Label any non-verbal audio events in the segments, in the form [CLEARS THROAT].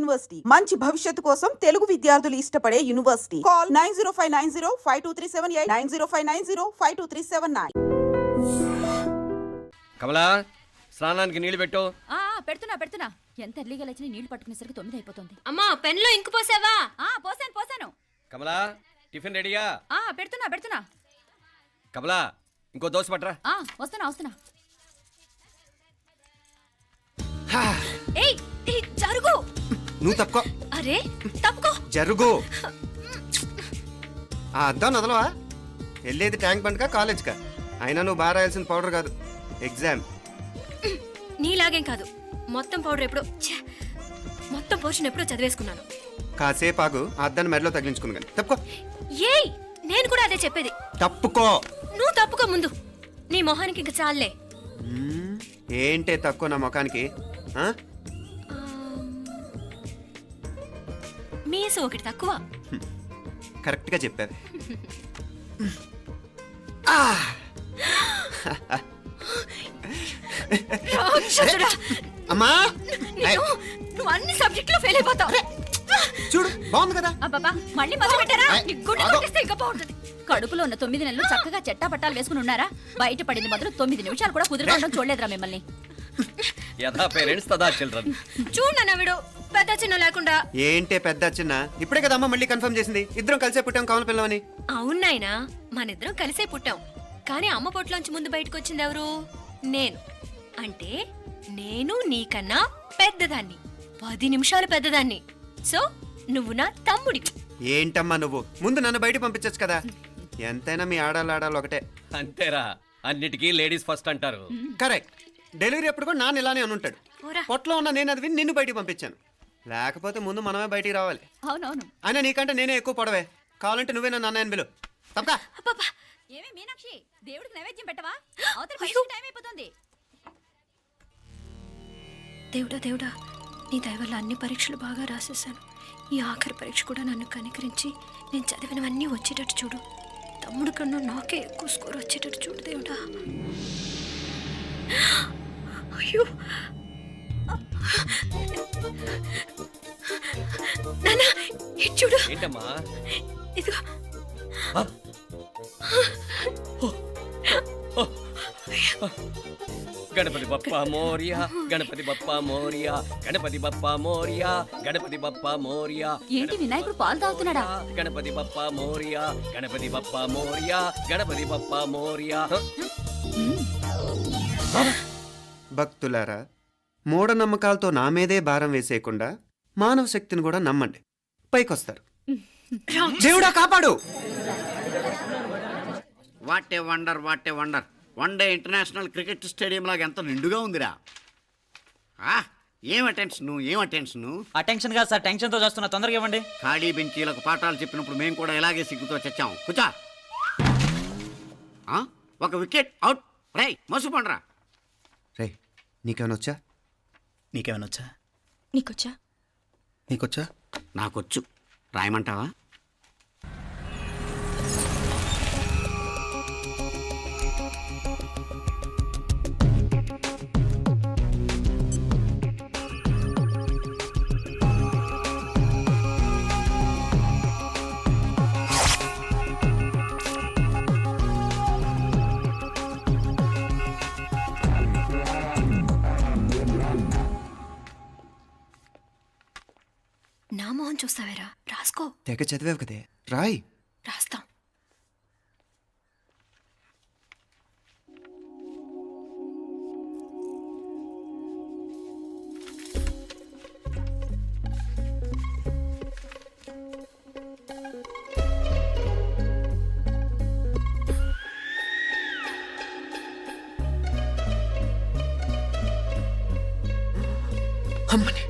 University. మంచి భవిష్యత్తు కోసం తెలుగు విద్యార్థులు ఇష్టపడే university. Call nine zero five nine zero five two three seven eight nine zero five nine zero five two three seven nine. Kamala స్నానానికి నీళ్ళు పెట్టు. పెడుతున్నా పెడుతున్నా. ఎంత ఎర్లీగా లేచిన నీళ్ళు పట్టుకునేసరికి తొమ్మిది అయిపోతుంది. అమ్మా పెన్లో ఇంకు పోసావా? ఆ పోసాను పోసాను. కమలా టిఫిన్ రెడీయా? ఆ పెడుతున్నా పెడుతున్నా. కమలా ఇంకో దోశ పట్రా ఆ వస్తున్నా వస్తున్నా. ఏయ్ ఏయ్, జరుగు. నువ్వు తప్పుకో. అరే తప్పుకో. జరుగు. ఆ అద్దం నదలవా వెళ్ళేది ట్యాంక్ బండ్కా కాలేజ్కా? అయినా నువ్వు బాగా రాయాల్సిన పౌడర్ కాదు. ఎగ్జామ్. నీలాగేం కాదు. మొత్తం పౌడర్ ఎప్పుడో ఛే, మొత్తం పోర్షన్ ఎప్పుడో చదివేసుకున్నాను. కాసేపు ఆగు. ఆ అద్దాన్ని మెడలో తగిలించుకుంది కానీ. తప్పుకో. ఏయ్! నేను కూడా అదే చెప్పేది. తప్పుకో. నువ్వు తప్పుకో ముందు. నీ మొహానికి ఇంక చాలే. ఏంటే తక్కువ నా ముఖానికి? ఆ? మీసు ఒకటి తక్కువ. కరెక్ట్గా చెప్పావు రాక్షసుడా! అమ్మా! నిన్ను నువ్వు అన్ని సబ్జెక్టులో ఫెయిల్ అయిపోతావు. చూడు బాగుంది కదా? అబ్బాబా మళ్ళీ మొదలు పెట్టారా? ఏయ్, నీ గుండె ఆగు. కొట్టేస్తే ఇంకా బాగుంటుంది. కడుపులో ఉన్న తొమ్మిది నెలలు చక్కగా చెట్టా పట్టాలు వేసుకుని ఉన్నారా? బయట పడింది మొదలు తొమ్మిది నిమిషాలు కూడా కుదురుకోవడం చూడలేదురా మిమ్మల్ని. యథా పేరెంట్స్ తదా చిల్డ్రన్. చూడు నాన్న వీడు. పెద్ద చిన్న లేకుండా. ఏంటే పెద్ద చిన్న? ఇప్పుడే కదా అమ్మ మళ్ళీ కన్ఫర్మ్ చేసింది. ఇద్దరం కలిసే పుట్టాం కావాలి పిల్లవని. అవునాయినా మనిద్దరం కలిసే పుట్టాం. కానీ అమ్మ పొట్లోంచి ముందు బయటకు వచ్చింది ఎవరు? నేను. అంటే నేను నీకన్నా పెద్దదాన్ని. పది నిమిషాలు పెద్దదాన్ని. సో నువ్వు నా తమ్ముడి ఏంటమ్మా నువ్వు? ముందు నన్ను బయట పంపించచ్చు కదా. ఎంతైనా మీ ఆడాలి ఆడాలి ఒకటే. అంతేరా. అన్నిటికీ లేడీస్ ఫస్ట్ అంటారు. కరెక్ట్. డెలివరీ అప్పుడు కూడా నాన్న ఇలానే అనుంటాడు. పోరా. పొట్టలో ఉన్న నేను అది విని నిన్ను బయటికి పంపించాను. లేకపోతే ముందు మనమే బయటికి రావాలి. అవునవును. అయినా నీకంటే నేనే ఎక్కువ పొడవే. కావాలంటే నువ్వే నన్ను అన్నయ్యను బిలు తప్పకా? అబ్బబ్బా! ఏమి మీనాక్షి? దేవుడికి నైవేద్యం పెట్టవా? అవతల. టైం అయిపోతుంది. దేవుడా దేవుడా నీ దయ వల్ల అన్ని పరీక్షలు బాగా రాసేసాను ఈ ఆఖరి పరీక్ష కూడా నన్ను కనికరించి నేను చదివినవన్నీ వచ్చేటట్టు చూడు. తమ్ముడు కన్నా నాకే ఎక్కువ స్కోర్ వచ్చేటట్టు చూడు దేవుడా. అయ్యో! నాన్న ఇటు చూడు. ఏంటమ్మా? ఇదిగో. ఆ? గణపతి బప్ప మోరియా గణపతి బప్ప మోరియా గణపతి బప్ప మోరియా గణపతి బప్ప మోరియా ఏంటి వినాయకుడు పాలు తాగుతున్నాడా? గణపతి బప్ప మోరియా గణపతి బప్ప మోరియా గణపతి బప్ప మోరియా. భక్తులారా మూఢనమ్మకాలతో నా మీదే భారం వేసేయకుండా మానవ శక్తిని కూడా నమ్మండి. పైకొస్తారు. దేవుడా కాపాడు! What a wonder what a wonder. One day international cricket stadium లాగా ఎంత నిండుగా ఉందిరా. ఆ, ఏం అటెన్షన్ ఏం అటెన్షన్? ఆ టెన్షన్ కాదు సార్ టెన్షన్తో చూస్తున్నా తొందరగా ఇవ్వండి. ఖాళీ బెంచీలకు పాఠాలు చెప్పినప్పుడు మేము కూడా ఇలాగే సిగ్గుతో చచ్చాం. కూర్చో. ఆ, ఒక వికెట్ అవుట్. రై మసు పండ్రా రే నీకేమైనా వచ్చా? నీకేమైనా వచ్చా? నీకొచ్చా? నీకొచ్చా? నాకొచ్చు. రాయమంటావా? మొహం చూస్తావేరా? రాసుకో. తెగ చదివావు కదే. రాయ్. రాస్తాం. అమ్మని.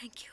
థ్యాంక్ యూ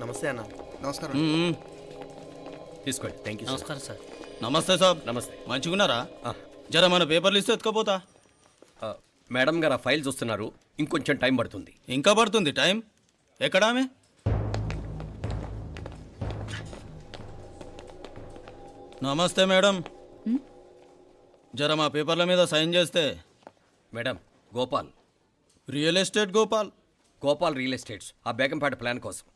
నమస్తే అన్న. నమస్కారం. తీసుకోండి. థ్యాంక్ యూ నమస్కారం సార్. నమస్తే సాబ్. నమస్తే. మంచిగున్నారా? జర మన పేపర్లు ఇస్తే ఎత్తుకోపోతా? ఆ, మేడం గారు ఆ ఫైల్ చూస్తున్నారు. ఇంకొంచెం టైం పడుతుంది. ఇంకా పడుతుంది టైం? ఎక్కడా ఆమె? నమస్తే మేడం. జర మా పేపర్ల మీద సైన్ చేస్తే? Madam Gopal. Real estate Gopal. Gopal real estates ఆ బేగంపేట ప్లాన్ కోసం.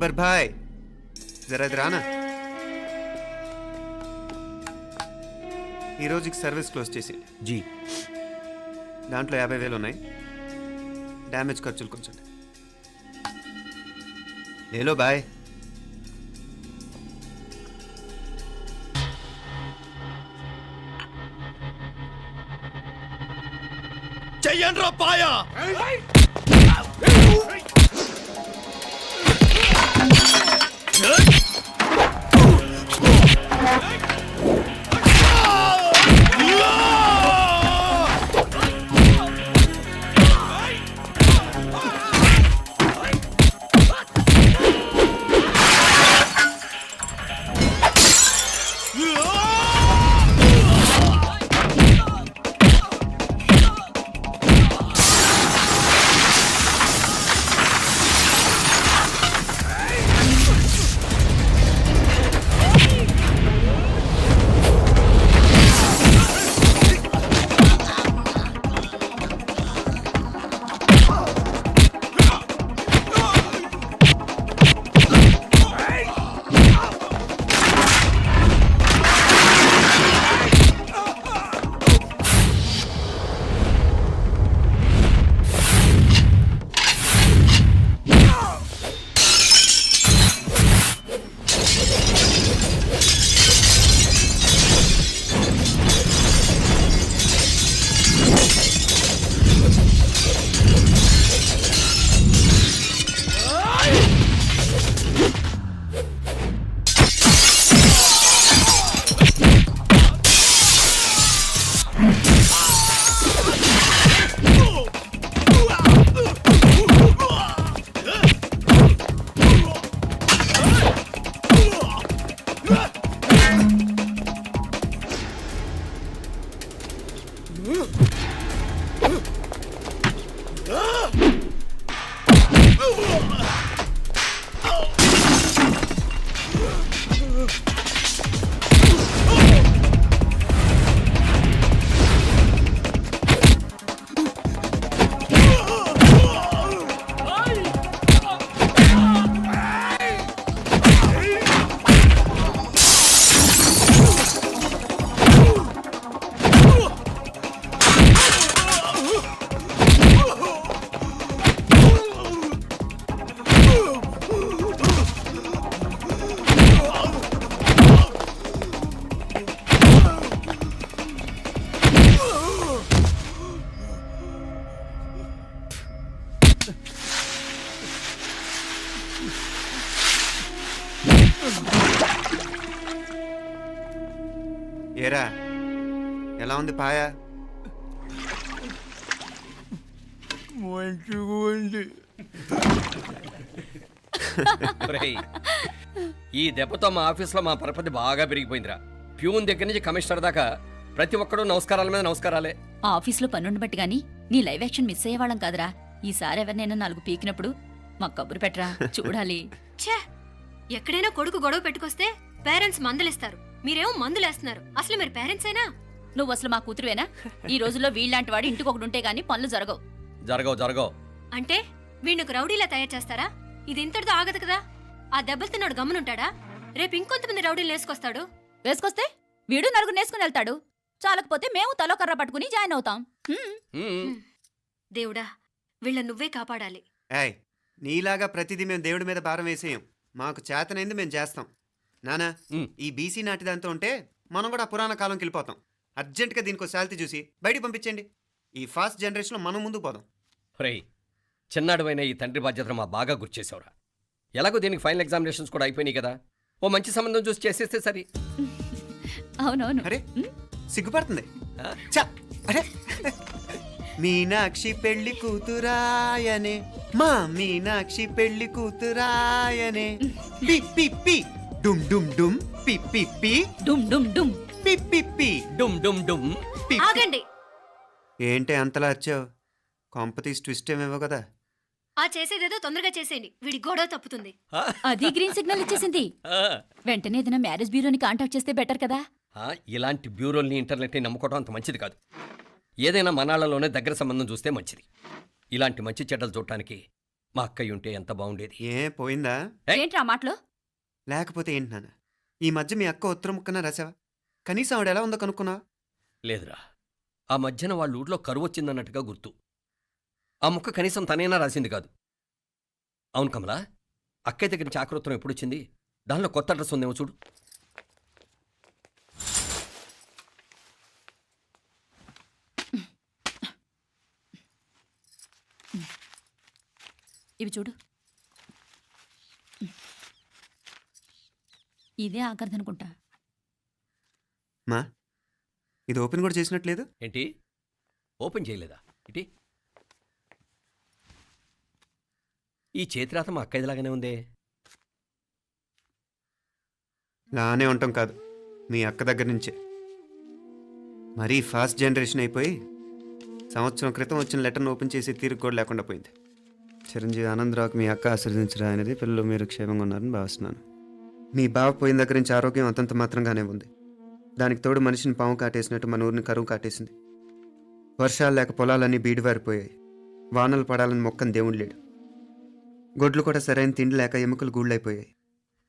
అక్బర్ భాయ్ జరా రానా ఈ రోజుకి సర్వీస్ క్లోజ్ చేసి జీ దాంట్లో యాభై వేలు ఉన్నాయి డ్యామేజ్ ఖర్చులు కొంచెం లేలో బాయ్ చెయ్యండి రా పాయా Good. ఏరా ఎలా ఉంది పాయా? ఈ దెబ్బతో మా ఆఫీస్లో మా పరపతి బాగా పెరిగిపోయిందిరా. ప్యూన్ దగ్గర నుంచి కమిషనర్ దాకా ప్రతి ఒక్కడు నమస్కారాల మీద నమస్కారాలే. ఆ పన్నుండి బట్టి కానీ నీ లైవ్ యాక్షన్ మిస్ అయ్యేవాళ్ళం కాదురా. ఈసారి ఎవరినైనా నాలుగు పీకినప్పుడు మాకు కబురు పెట్టరా? చూడాలి. [LAUGHS] ఛే! ఎక్కడైనా కొడుకు గొడవ పెట్టుకొస్తే పేరెంట్స్ మందులేస్తారు. మీరేమో మందులేస్తున్నారు. అసలు మీరు పేరెంట్స్ అయినా నువ్వు అసలు మా కూతురువేనా? ఈ రోజుల్లో వీళ్ళలాంటి వాడు ఇంటికి ఒకటి ఉంటే గానీ పనులు జరగవు. జరగవు జరగవు. అంటే వీణ్ణకు రౌడీలా తయారు చేస్తారా? ఇది ఇంతటితో ఆగదు కదా? ఆ దెబ్బలు తిన్నాడు గమ్మునుంటాడా? రేపు ఇంకొంతమంది రౌడీలు వేసుకొస్తాడు. వేసుకొస్తే వీడు నలుగురు నేసుకుని వెళ్తాడు. చాలకపోతే మేము తలో కర్ర పట్టుకుని జాయిన్ అవుతాం. హ్మ్. దేవుడా వీళ్ళ నువ్వే కాపాడాలి. ఏయ్ నీలాగా ప్రతిదీ మేము దేవుడి మీద భారం వేసేయం. మాకు చేతనైంది మేము చేస్తాం. నానా. ఈ బీసీ నాటి దాంతో ఉంటే మనం కూడా పురాణ కాలంకి వెళ్ళిపోతాం. అర్జెంటుగా దీనికి శాలిటీ చూసి బయటికి పంపించండి ఈ ఫాస్ట్ జనరేషన్లో మనం ముందుకు పోదాం. ఒరేయ్ చిన్నాడువైన ఈ తండ్రి బాధ్యతను మా బాగా గుర్చేసావురా ఎలాగో దీనికి ఫైనల్ ఎగ్జామినేషన్స్ కూడా అయిపోయినాయి కదా. ఓ మంచి సంబంధం చూసి చేసేస్తే సరి. అవునవును. అరే సిగ్గుపడుతుంది. చ అరే. మీనాక్షి పెళ్ళి కూతురాయనే. మా మీనాక్షి పెళ్ళి కూతురాయనే. పి పి పి. డుమ్ డుమ్ డుమ్. పి పి పి. డుమ్ డుమ్ డుమ్. పి పి పి. డుమ్ డుమ్ డుమ్. పి పి. ఆగండి. ఏంటి అంతలా వచ్చావు కాంపతీస్ ట్విస్ట్ ఏమేవో కదా? ఆ చేసేదేదో తొందరగా చేసేయండి. వీడి గొడవ తప్పుతుంది. ఆ, అది గ్రీన్ సిగ్నల్ ఇచ్చేసింది. ఆ, వెంటనే ఏదైనా మ్యారేజ్ బ్యూరోని కాంటాక్ట్ చేస్తే బెటర్ కదా? ఆ, ఇలాంటి బ్యూరోల్ని ఇంటర్నెట్ని నమ్ముకోవడం అంత మంచిది కాదు. ఏదైనా మనాళ్ళలోనే దగ్గర సంబంధం చూస్తే మంచిది. ఇలాంటి మంచి చెడ్డలు చూడటానికి మా అక్కయ్య ఉంటే ఎంత బాగుండేది. ఏ పోయిందా. ఏంట్రా ఆ మాటలు? లేకపోతే ఏంటి నాన్న? ఈ మధ్య మీ అక్క ఉత్తరం ముక్కన రాసావా? కనీసం ఆవిడ ఎలా ఉందో కనుక్కున్నావా? లేదురా. ఆ మధ్యన వాళ్ళ ఊర్లో కరువు వచ్చిందన్నట్టుగా గుర్తు. ఆ ముక్క కనీసం తనైనా రాసింది కాదు. అవును కమలా అక్కయ్య దగ్గర నుంచి ఆకృతం ఎప్పుడు వచ్చింది దానిలో కొత్త అడ్రస్ ఉందేమో చూడు. ఇవి చూడు. ఇదే ఆఖరిదనుకుంటా మా ఇది ఓపెన్ కూడా చేసినట్లేదు? ఏంటి? ఓపెన్ చేయలేదా? ఇటీ ఈ చేతిరాత మా అక్కయ్యలాగానే ఉందే? లానే ఉంటాం కాదు మీ అక్క దగ్గర నుంచే. మరీ ఫాస్ట్ జనరేషన్ అయిపోయి సంవత్సరం క్రితం వచ్చిన లెటర్ను ఓపెన్ చేసి తీరుకు కూడా లేకుండా పోయింది. చిరంజీవి ఆనందరావుకి మీ అక్క ఆశీర్దించడం అనేది పిల్లలు మీరు క్షేమంగా ఉన్నారని భావిస్తున్నాను. మీ బావ పోయిన దగ్గర నుంచి ఆరోగ్యం అంతంత మాత్రంగానే ఉంది. దానికి తోడు మనిషిని పాము కాటేసినట్టు మన ఊరిని కరువు కాటేసింది. వర్షాలు లేక పొలాలన్నీ బీడివారిపోయాయి. వానలు పడాలని మొక్కని దేవుడు లేడు. గొడ్లు కూడా సరైన తిండి లేక ఎముకలు గూళ్ళైపోయాయి.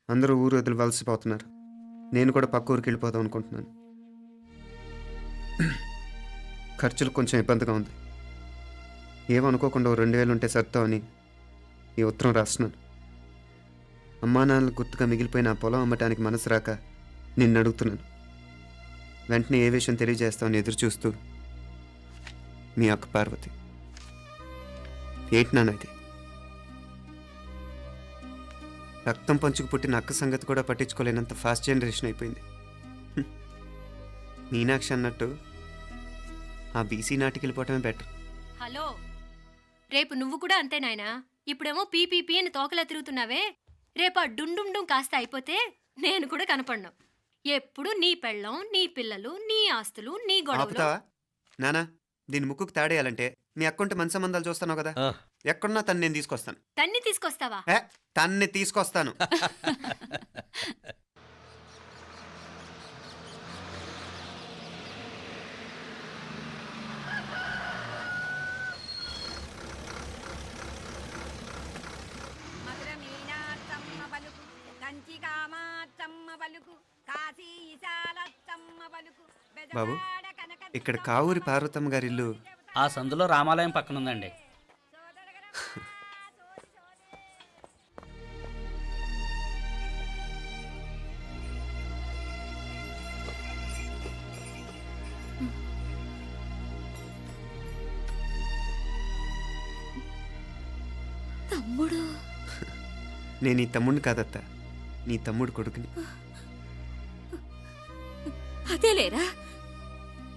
అందరూ ఊరు వదిలి వలసిపోతున్నారు. నేను కూడా పక్క ఊరికి వెళ్ళిపోదాం అనుకుంటున్నాను. [CLEARS THROAT] ఖర్చులు కొంచెం ఇబ్బందిగా ఉంది. ఏమనుకోకుండా రెండు వేలు ఉంటే సర్దామని ఈ ఉత్తరం రాస్తున్నాను. అమ్మా నాన్నలు గుర్తుగా మిగిలిపోయిన ఆ పొలం అమ్మటానికి మనసు రాక నిన్ను అడుగుతున్నాను. వెంటనే ఏ విషయం తెలియజేస్తామని ఎదురు చూస్తూ మీ అక్క పార్వతి. ఏంటి నాన్న ఇది? రక్తం పంచుకు పుట్టిన అక్క సంగతి కూడా పట్టించుకోలేనంత ఫాస్ట్ జనరేషన్ అయిపోయింది. మీనాక్షి అన్నట్టు ఆ బీసీ నాటికి వెళ్ళిపోవటమే బెటర్. హలో. రేపు నువ్వు కూడా అంతే నాయనా. ఇప్పుడేమో పీపీపీ అని తోకలా తిరుగుతున్నావే. రేపు ఆ డుండుండుం కాస్త అయిపోతే నేను కూడా కనపడను. ఎప్పుడు నీ పెళ్ళం నీ పిల్లలు నీ ఆస్తులు నీ గొడవలు. ఆపుతావా? నానా దీని ముక్కుకు తాడేయాలంటే మీ అక్కంటే మంచి సంబంధాలు చూస్తాను కదా. ఆ, ఎక్కడున్నా తను నేను తీసుకొస్తాను. తన్ని తీసుకొస్తావా? ఏ తన్ని తీసుకొస్తాను. [LAUGHS] బాబు, ఇక్కడ కావూరి పార్వతమ్మ గారి ఇల్లు ఆ సందులో రామాలయం పక్కన ఉందండి తమ్ముడు. నేను ఈ తమ్ముడిని కాదత్త నీ తమ్ముడు కొడుకుని. అదేలేరా?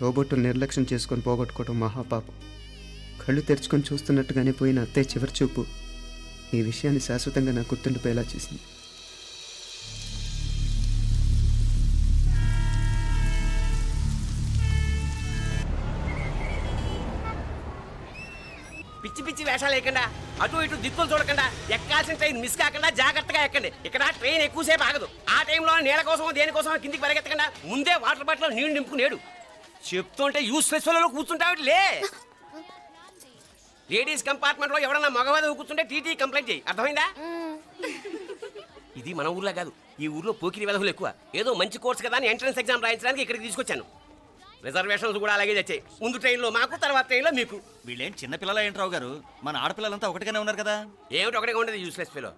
తోబొట్టులు నిర్లక్ష్యం చేసుకొని పోగొట్టుకోవడం మహాపాపం. కళ్ళు తెరుచుకొని చూస్తున్నట్టుగానే పోయిన అత్తయ్య చివరి చూపు. ఈ విషయాన్ని శాశ్వతంగా నాకు గుర్తుండిపోయేలా చేసింది. పిచ్చి పిచ్చి వేషాలు వేయకుండా అటు ఇటు దిక్కులు చూడకుండా ఎక్కాల్సిన ట్రైన్ మిస్ కాకుండా జాగ్రత్తగా ఎక్కండి. ఇక్కడ ట్రైన్ ఎక్కువసేపు ఆగదు. ఆ టైంలో నీళ్ళ కోసం దేనికోసం కిందికి పరిగెత్తకుండా ముందే వాటర్ బాటిల్ నీళ్ళు నింపుకునేడు. చెప్తుంటే యూస్లెస్లో కూర్చుంటావు లే లేడీస్ కంపార్ట్మెంట్లో ఎవడన్నా మగవాది కూర్చుంటే టీటీ కంప్లైంట్ చేయి. అర్థమైందా? ఇది మన ఊర్లో కాదు. ఈ ఊర్లో పోకిరి వెధవులు ఎక్కువ. ఏదో మంచి కోర్స్ కదా అని ఎంట్రన్స్ ఎగ్జామ్ రాయించడానికి ఇక్కడికి తీసుకొచ్చాను. రిజర్వేషన్స్ కూడా అలాగే తెచ్చాయి. ముందు ట్రైన్లో మాకు తర్వాత ట్రైన్లో మీకు. వీళ్ళేం చిన్న పిల్లలు ఏంట్రావు గారు మన ఆడపిల్లలంతా ఒకటిగానే ఉన్నారు కదా. ఏమిటి ఒకటిగా ఉండేది యూస్లెస్ ఫీలో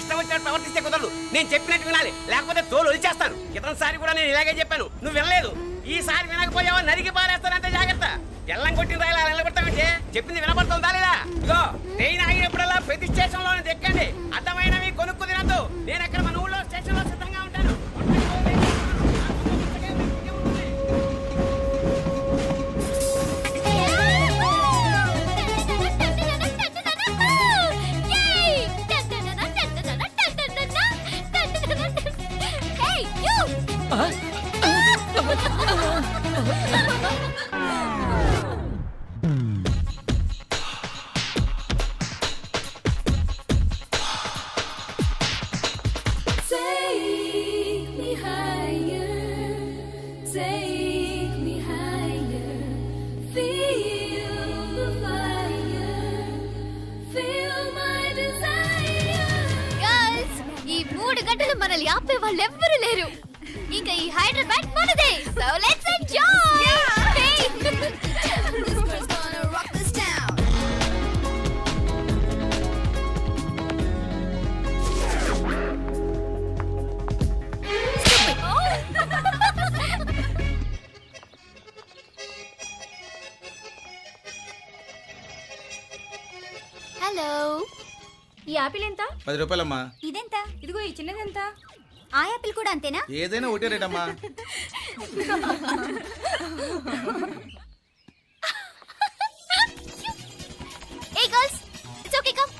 ఇష్టం వచ్చినట్టు ప్రవర్తిస్తే కుదరదు. నేను చెప్పినట్టు వినాలి. లేకపోతే తోలు వదిలిచేస్తాను సారి కూడా నేను ఇలాగే చెప్పాను. నువ్వు వినలేదు. ఈసారి వినకపోయావో? నరికి పారేస్తానంటే జాగ్రత్త. ఎల్లం కొట్టిన రాయలా? నిలబడతామంటే చెప్పింది వినపడుతుందా లేదా? ఇగో ట్రైన్ మనల్ని ఆపే వాళ్ళు ఎవ్వరు లేరు. ఇంకా ఈ హైదరాబాద్ మనదే. సో లెట్స్ ఎంజాయ్ ఈ ఆపిల్ ఎంత? పది రూపాయలమ్మా. ఇదెంత? ఇదిగో ఈ చిన్నది ఎంత ఆ యాపిల్ కూడా అంతేనా? ఏదైనా ఒకటే రేట్ అమ్మా. Hey girls it's okay come